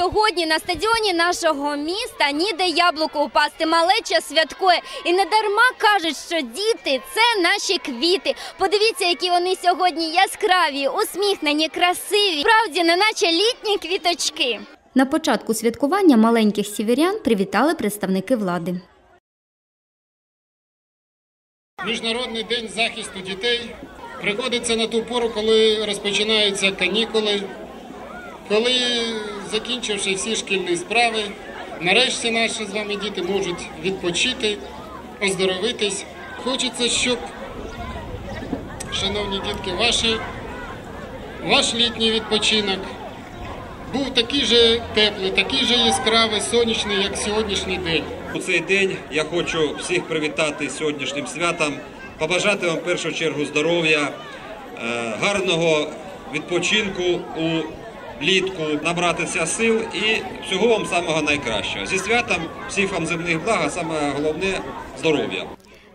Сьогодні на стадіоні нашого міста ніде яблуко упасти. Малеча святкує. І не дарма кажуть, що діти це наші квіти. Подивіться, які вони сьогодні яскраві, усміхнені, красиві. Справді, не наче літні квіточки. На початку святкування маленьких сіверян привітали представники влади. Міжнародний день захисту дітей приходиться на ту пору, коли розпочинаються канікули, коли, закінчивши всі шкільні справи, нарешті наші з вами діти можуть відпочити, оздоровитись. Хочеться, щоб, шановні дітки, ваші, ваш літній відпочинок був такий же теплий, такий же яскравий, сонячний, як сьогоднішній день. У цей день я хочу всіх привітати сьогоднішнім святом, побажати вам в першу чергу здоров'я, е, гарного відпочинку у влітку, набратися сил і всього вам самого найкращого. Зі святом всіх вам земних благ, а саме головне здоров'я.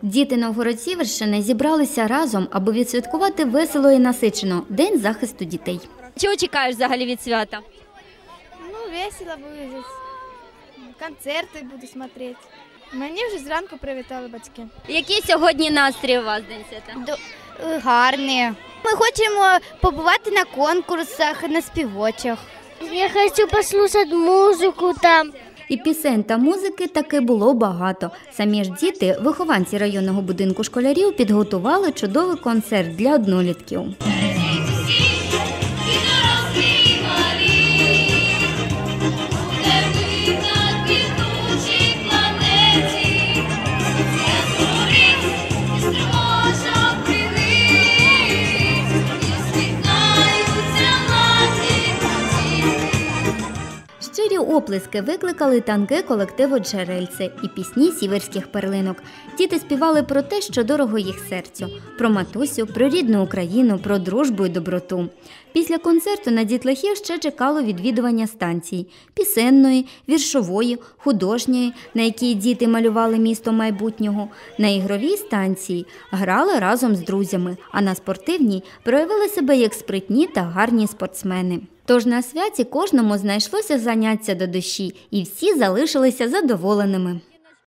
Діти Новгород-Сіверщини зібралися разом, аби відсвяткувати весело і насичено День захисту дітей. Чого чекаєш взагалі від свята? Ну, весело буде. Концерти буду смотреть. Мені вже зранку привітали батьки. Який сьогодні настрій у вас день свята? Гарні. Ми хочемо побувати на конкурсах, на співочах. Я хочу послухати музику там. І пісень та музики таки було багато. Самі ж діти, вихованці районного будинку школярів, підготували чудовий концерт для однолітків. Оплески викликали танки колективу Джерельце і пісні сіверських перлинок. Діти співали про те, що дорого їх серцю, про матусю, про рідну Україну, про дружбу і доброту. Після концерту на дітлахів ще чекало відвідування станцій пісенної, віршової, художньої, на якій діти малювали місто майбутнього. На ігровій станції грали разом з друзями, а на спортивній проявили себе як спритні та гарні спортсмени. Тож на святі кожному знайшлося заняття до душі, і всі залишилися задоволеними.